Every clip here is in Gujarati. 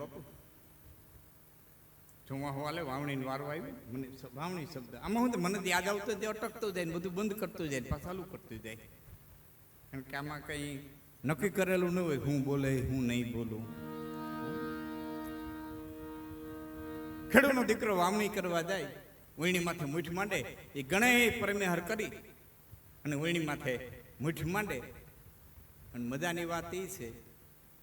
બાપુ. જોવા હોવાલે વાવણીનો વારો આવ્યો. મને વાવણી શબ્દ. આમાં હું મને યાદ આવતો જાય, અટકતો જાય ને બધું બંધ કરતું જાય પાછું કરતું જાય. કારણ કે આમાં કંઈ નક્કી કરેલું ન હોય, હું બોલે, હું નહીં બોલું. ખેડૂતનો દીકરો વાવણી કરવા જાય વીણી માથે મૂઠ માંડે, એ ગણે પરમેહર કરી. અને વીણી માથે મૂઠ માંડે. અને મજાની વાત એ છે,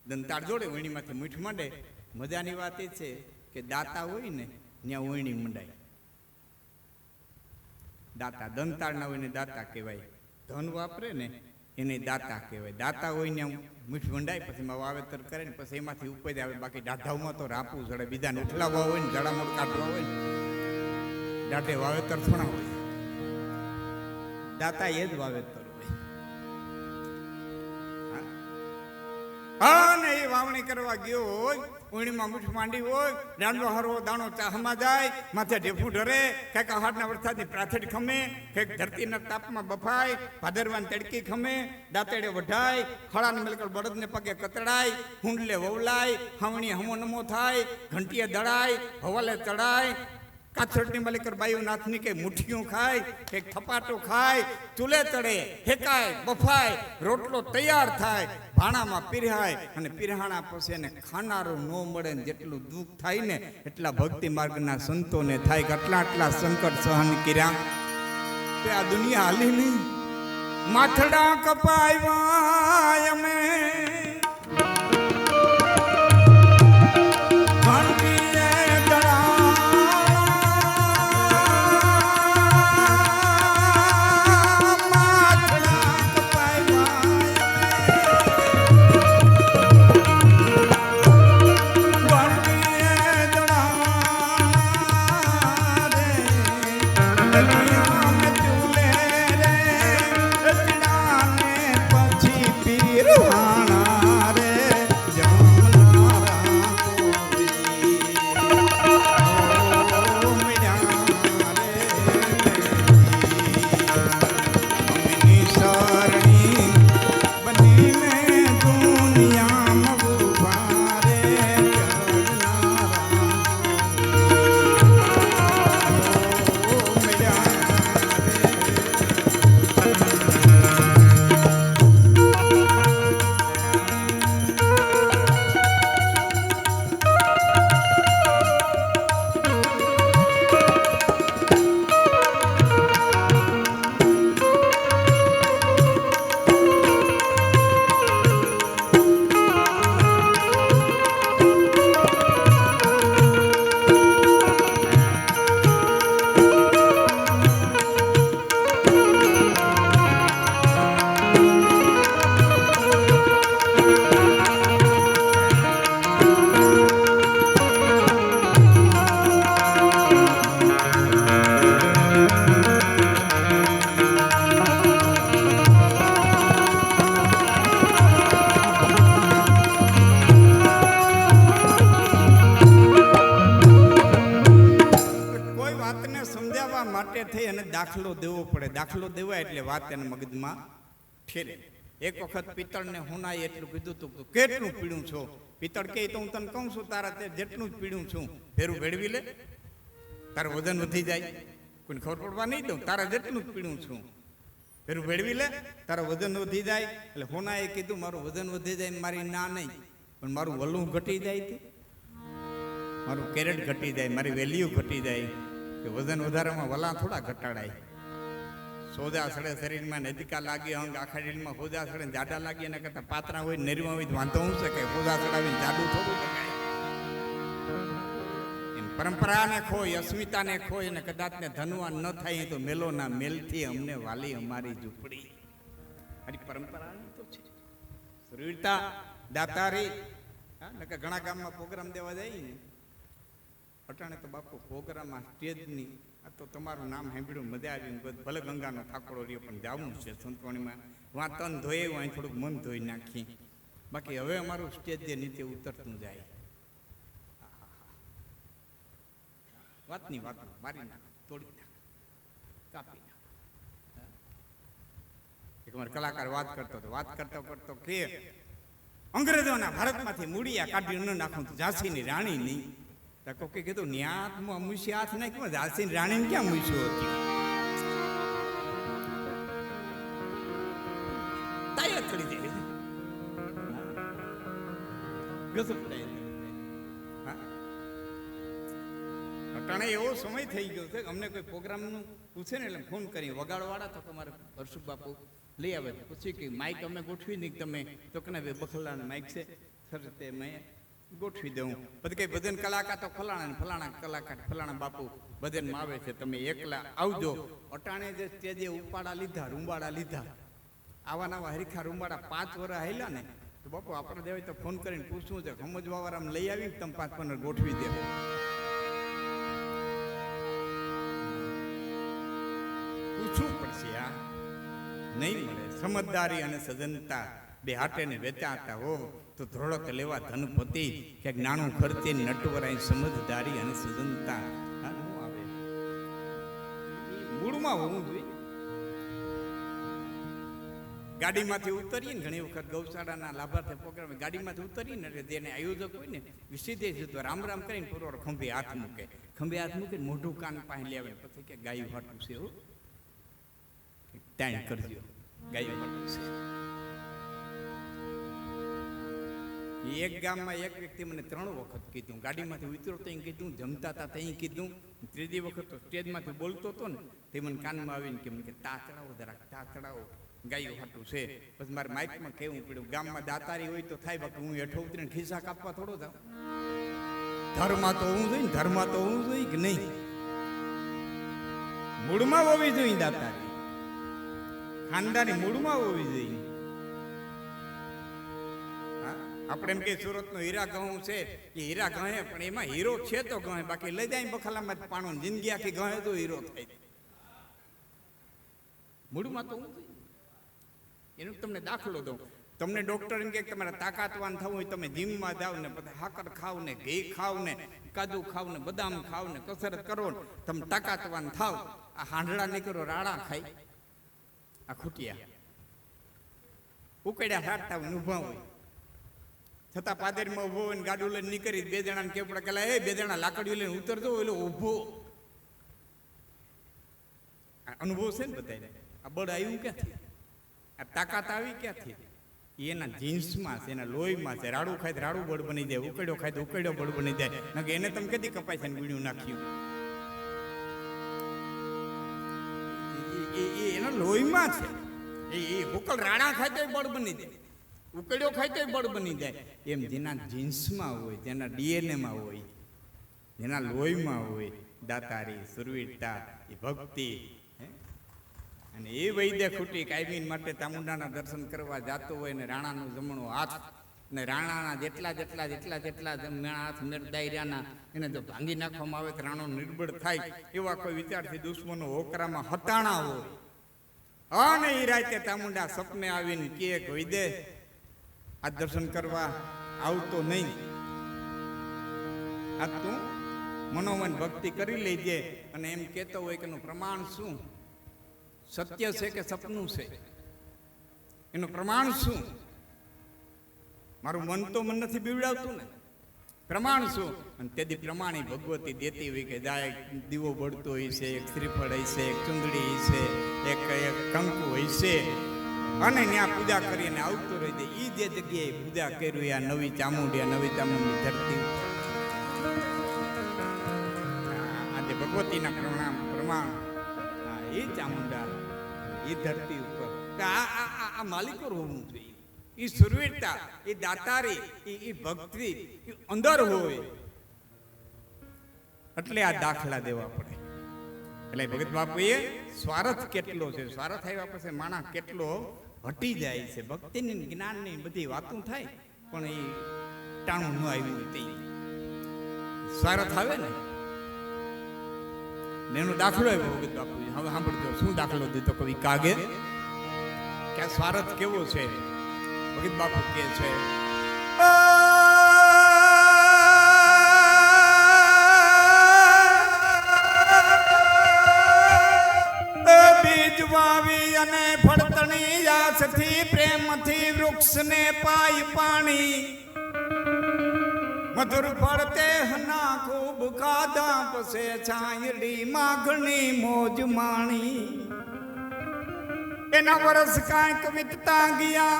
દંતાળ જોડે વીણી માથે મૂઠ માંડે મજાની વાત એ છે કે દાતા હોય ને, ત્યાં વહીણી મંડાય. દાતા દંતાળ ના હોય ને દાતા કહેવાય. ધન વાપરે ને, એને દાતા કહેવાય. દાતા હોય ને મીઠ મંડાય, પછી એમાં વાવેતર કરે ને, પછી એમાંથી ઉપજ આવે. બાકી દાઢાઓમાં તો રાપવું જડે, બીજાને ઉઠલાવવા હોય ને જડામોડ કાઢવા હોય ને દાઢે વાવેતર થોડા હોય. દાતા એ જ વાવેતર હોય. હા? ને વાવણી કરવા ગયો હોય, ઉણીમાં મૂઠ માંડી હોય દાંડો હરવો, દાણો ચાહમાં જાય, માથે ઢેફું ઢરે, કંઈક આહારના વરસાદની પ્રાથેડ ખમે, કંઈક ધરતીના તાપમાં બફાય, ભાદરવાની તડકી ખમે, દાંતેડે વઢાય, ખળાને મિલકર બળદને પગે કતડાય, હુંડલે વવલાય હવણી હમો નમો થાય, ઘંટીએ દળાય, હવાલે ચડાય કાથરડની મલેકર બાયુ નાથની કે મુઠ્ઠીઓ ખાય, કે થપાટો ખાય, ચૂલે તળે, હેકાય, બફાય, રોટલો તૈયાર થાય, ભાણામાં પીરહાય અને પીરહાણા પછી એને ખાનારો ન મળે ને જેટલું દુઃખ થાય ને એટલા ભક્તિ માર્ગના સંતોને થાય કે આટલા આટલા સંકટ સહન કર્યા. તે આ દુનિયા હાલી નહીં માથડા કપાય અમે દાખલો દેવો પડે. દાખલો દેવાય એટલે વાત એને મગજમાં ઠેરે એક વખત પિત્તળને હુનાઈ એટલું કીધું તું કેટલું પીડું છો? પિત્તળ કે તો હું તને કહું છું, તારા તે જેટલું જ પીડું છું. ફેરું ભેળવી લે. તારું વજન વધી જાય. કોઈને ખબર પડવા નહીં દઉં, તારા જેટલું જ પીડું છું. ફેરું ભેળવી લે. તારું વજન વધી જાય. એટલે હોનાએ કીધું, મારું વજન વધી જાય મારી ના નહીં. પણ મારું વલું ઘટી જાય મારું કેરેટ ઘટી જાય, મારી વેલ્યુ ઘટી જાય. કે વજન વધારામાં વલા થોડા ઘટાડાય. સોજા સડે શરીરમાં નજીકા લાગી, અંગ આખા શરીરમાં સોજા સડે જાડા લાગી, એના કરતાં પાતરા હોય નરવા હોય વાંધો હું છે કે સોજા સડાવીને જાડું થોડું એમ પરંપરાને ખોય અસ્મિતાને ખોય અને કદાચ ને ધનવાન ન થાય તો મેલોના મેલથી અમને વાલી અમારી ઝૂંપડી. મારી પરંપરાની તો છે. સુરવીરતા દાતારી, હા ઘણા ગામમાં પ્રોગ્રામ દેવા જાય ને. અટાણે તો બાપુ પ્રોગ્રામમાં સ્ટેજની આ તો તમારું નામ સાંભળ્યું, મજા આવી ભલે ગંગાનો ઠાકોરો રહ્યો, પણ જવું છે સંતવાણીમાં. વાં તન ધોઈએ અહીં થોડુંક મન ધોઈ નાખી. બાકી હવે અમારું સ્ટેજ જે નીચે ઉતરતું જાય. વાતની વાત મારી નાખ, તોડી નાખ. કાપી નાખ. એક વાર કલાકાર વાત કરતો હતો, વાત કરતો કરતો કે અંગ્રેજોના ભારતમાંથી મૂળિયા કાઢી ન નાખું ઝાંસીની રાણી નહીં તો કોકે કીધું, ન્યાતમાં મૂસી હાથ નાખ્યો ઝાંસીની રાણીને ક્યાં મુશ્યો હતી? તાય ચડી જાય. હા. અટાણે એવો સમય થઈ ગયો છે અમને કોઈ પ્રોગ્રામનું પૂછે ને એટલે ફોન કરી. વગાડવાળા તો તમારે હર્ષુક બાપુ લઈ આવે પૂછી કે માઇક અમે ગોઠવી નહીં, તમે તો કે ના માઇક છે. સર, તે મેં ગોઠવી દઉં. પછી કઈ ભજન કલાકાર તો ફલાણા ને ફલાણા કલાકાર, ફલાણા બાપુ ભજનમાં આવે છે, તમે એકલા આવજો. અટાણે જે સ્ટેજે ઉપાડા લીધા, રૂંબાડા લીધા, આવા નવા હરીખા રૂંબાડા પાંચ વર્ષ હેલા ને, તો બાપુ આપણે દેવાય તો ફોન કરીને પૂછવું છે સમજવા વાળા લઈ આવી તમે પાંચ પંદર ગોઠવી દે. પૂછવું પડશે આ. નહીં મળે. સમજદારી અને સજનતા બે હાટેને વેચાતા હો. તો ધોળક લેવા ધનપતિ કે નાણું ખર્ચે નટવરાય સમજદારી અને સજનતા. આવે. મૂળમાં હોવું જોઈએ. ગાડીમાંથી ઉતરીએ ને ઘણી વખત ગૌશાળાના લાભાર્થી પ્રોગ્રામ ગાડીમાંથી ઉતરીએ ને એટલે તેને આયોજક હોય ને વિસીધે જતો રામ રામ કરીને પૂરો ખંભે હાથ મૂકે. ખંભે હાથ મૂકે મોઢું કાન પાસે લેવે. પછી કે ગાયું હાટું છે તાણ કરજો. ગાયું હાટું છે. એક ગામમાં એક વ્યક્તિ મને ત્રણ વખત કીધું. ગાડીમાંથી ઉતરો ત્યાં કીધું, જમતા હતા ત્યાં કીધું. ત્રીજી વખત તો સ્ટેજમાંથી બોલતો હતો ને, તે મને કાનમાં આવીને કે મને કે તા ચડાવો જરાક તા ચડાવો ગાયું છે. પછી મારે માઇકમાં કેવું પડ્યું, ગામમાં દાતારી હોય તો થાય, બાકી હું હેઠો ઉતરીને ખિસ્સા કાપવા થોડો થાવ ધર્મ તો હું જોઈ ધર્મ તો હું જોઈ કે નહીં. મૂળમાં હોવી જોઈએ દાતારી. ખાનદાની મૂળમાં હોવી જોઈએ. આપણે એમ કે સુરતનો હીરા ઘઉં છે. એ હીરા ઘહે પણ એમાં હીરો છે તો ઘહે બાકી લઈ જાય બખાલામાં પાણું જિંદગી આખી ઘહે તો હીરો થાય. મૂળમાં તો એનો તમને દાખલો દઉં. તમને ડોક્ટર એમ કે તમારે તાકાતવાન થવું હોય, તમે જીમમાં જાઓ ને બધા હાકર ખાવ ને, ઘી ખાવ ને, કાજુ ખાવ ને, બદામ ખાવ ને, કસરત કરો ને, તમે તાકાતવાન થાવ. આ હાંડળા નીકળો, રાડા ખાય. આ ખૂટિયા. ઉકેડ્યા હાટતા ઊભા હોય. છતાં પાદરમાં ઊભો હોય ગાડું લઈને નીકળી બે જણાને કેપડા પડે કે એ બે જણા લાકડીઓ લઈને ઉતરતો એટલે ઊભો અનુભવ છે ને બધાને આ બળ આવ્યું ક્યાંથી? આ તાકાત આવી ક્યાંથી? એના જીન્સમાં છે, એના લોહીમાં છે, રાડું ખાય રાડું બળ બની જાય ઉકેડ્યો ખાય તો ઉકેડ્યો બળ બની જાય. નકે એને તમે કદી કપાય છે બીડું નાખ્યું. એના લોહીમાં છે. એ ઉકળ રાણા ખાય તો બળ બની જાય. ઉકળ્યો ખાય તો બળ બની જાય. એમ જેના જીન્સમાં હોય, જેના ડીએનએમાં હોય, જેના લોહીમાં હોય, દાતારી, સુરવીરતા, એ ભક્તિ? અને એ વૈદ્ય ખૂટી કાયમી માટે ચામુંડાના દર્શન કરવા જતો હોય ને રાણાનો જમણો હાથ, ને રાણાના જેટલા જેટલા જેટલા જેટલા હાથ મેરદાયરાના એને જો ભાંગી નાખવામાં આવે તો રાણો નિર્બળ થાય. એવા કોઈ વિચારથી દુશ્મનો હોકરામાં હટાણા હોય. અને એ રાતે ચામુંડા સપને આવીને કે વૈદ્ય આ દર્શન કરવા આવતો નહીં. આ તું મનોમન ભક્તિ કરી લેજે અને એમ કહેતો હોય કે એનું પ્રમાણ શું? સત્ય છે કે સપનું છે? એનું પ્રમાણ શું? મારું મન તો મન નથી બીવડાવતું ને. પ્રમાણ શું? અને તેથી પ્રમાણે ભગવતી દેતી હોય કે જાય, દીવો બળતો હોય છે, એક શ્રીફળ હોય છે, એક ચુંદડી હોય છે, એક એક કંકુ હોય છે. અને ત્યાં પૂજા કરીને આવતો રહી જાય. એ જે જગ્યાએ પૂજા કરી આ નવી ચામુંડી, આ નવી ચામુંડી ધરતી આજે ભગવતીના પ્રણામ, પ્રમાણ. એ ચામુંડા એ ધરતી ઉપર. આ આ માલિકો હોવું જોઈએ. એ સુરવીરતા એ દાતારી એ ભક્તિ એ અંદર હોય. એટલે આ દાખલા દેવા પડે. એટલે ભગત બાપુએ સ્વાર્થ કેટલો છે? સ્વાર્થ આવ્યા પછી માણસ કેટલો હટી જાય છે. ભક્તિની જ્ઞાનની બધી વાતો થાય, પણ એ ટાણું ન આવ્યું તે સ્વાર્થ આવે ને? એનો દાખલો આવ્યો ભગત બાપુ હવે સાંભળજો, શું દાખલો દીધો કવિ? કાગે કે સ્વાર્થ કેવો છે? ભગત બાપુ કે છે બીજ વાવી અને ફળતણી યા થી પ્રેમથી વૃક્ષને પાય પાણી. મધુર ફળ તે હના ખૂબ કાદા પસે છાંયડી માગણી મોજ માણી. એના વરસ કાંઈક વિતતા ગયા,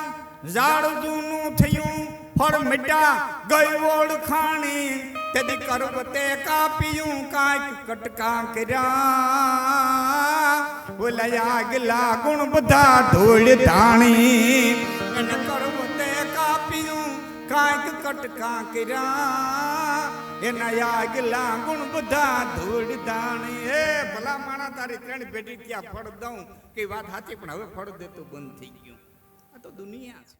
ઝાડ જૂનું થયું, ફળ મીઠા ગઈ ઓળખાણી તેદી કરવતે કાપ્યું કાંઈક કટકા કર્યા. ઓલયા ગલા ગુણ બધા ઢોળ ધાણી કરવતે કાપ્યું, કાંઈક કટકા કર્યા એના આગલા ગુણ બધા ધૂળ ધાણી એ ભલા માણા, તારી ત્રણ ભેટી ત્યાં ફળ દઉં? કે વાત સાચી, પણ હવે ફળ દેતું બંધ થઈ ગયું. આ તો દુનિયા છે.